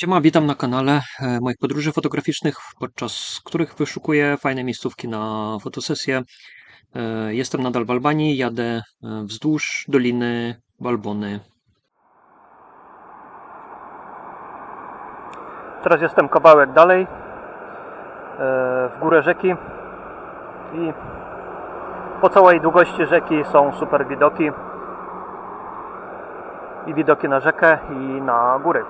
Siema, witam na kanale e, moich podróży fotograficznych, podczas których wyszukuję fajne miejscówki na fotosesję. E, Jestem nadal w Albanii, jadę e, wzdłuż Doliny Balbony. Teraz jestem kawałek dalej, w górę rzeki i po całej długości rzeki są super widoki. I widoki na rzekę i na góry.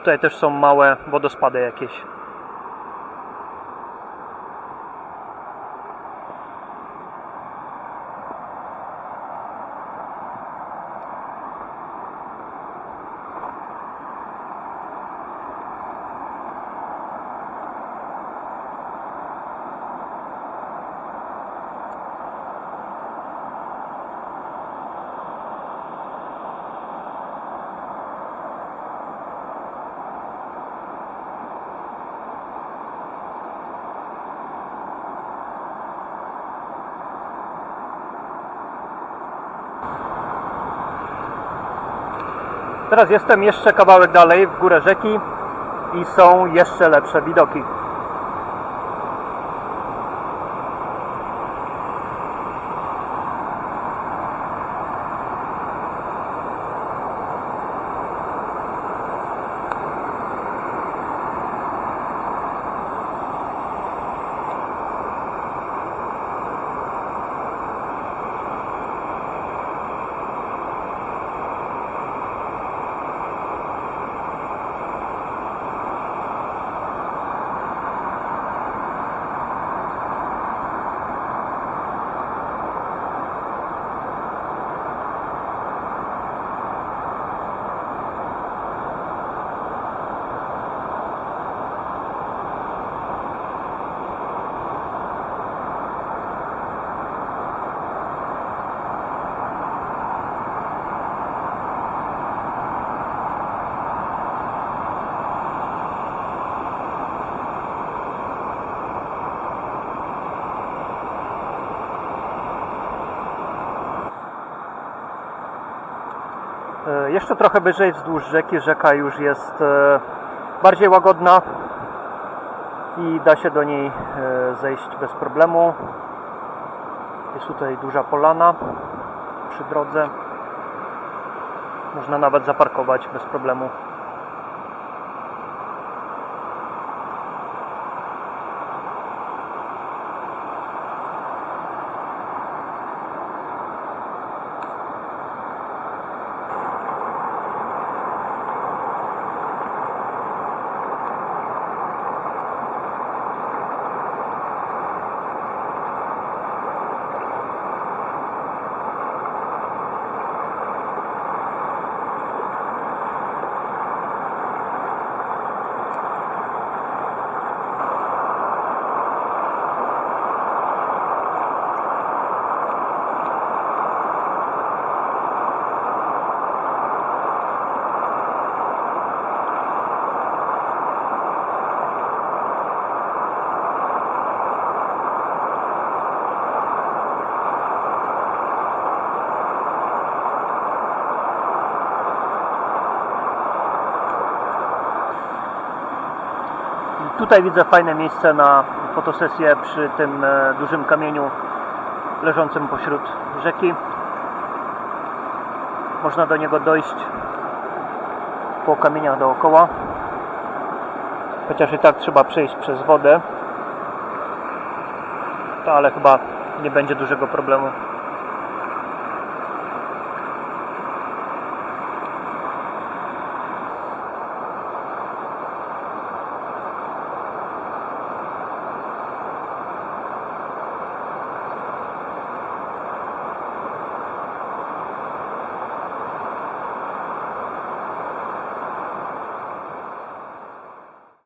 Tutaj też są małe wodospady jakieś. Teraz jestem jeszcze kawałek dalej w górę rzeki i są jeszcze lepsze widoki. Jeszcze trochę wyżej wzdłuż rzeki rzeka już jest e, bardziej łagodna i da się do niej e, zejść bez problemu. Jest tutaj duża polana przy drodze. Można nawet zaparkować bez problemu. Tutaj widzę fajne miejsce na fotosesję przy tym e, dużym kamieniu leżącym pośród rzeki. Można do niego dojść po kamieniach dookoła. Chociaż i tak trzeba przejść przez wodę. To ale chyba nie będzie dużego problemu.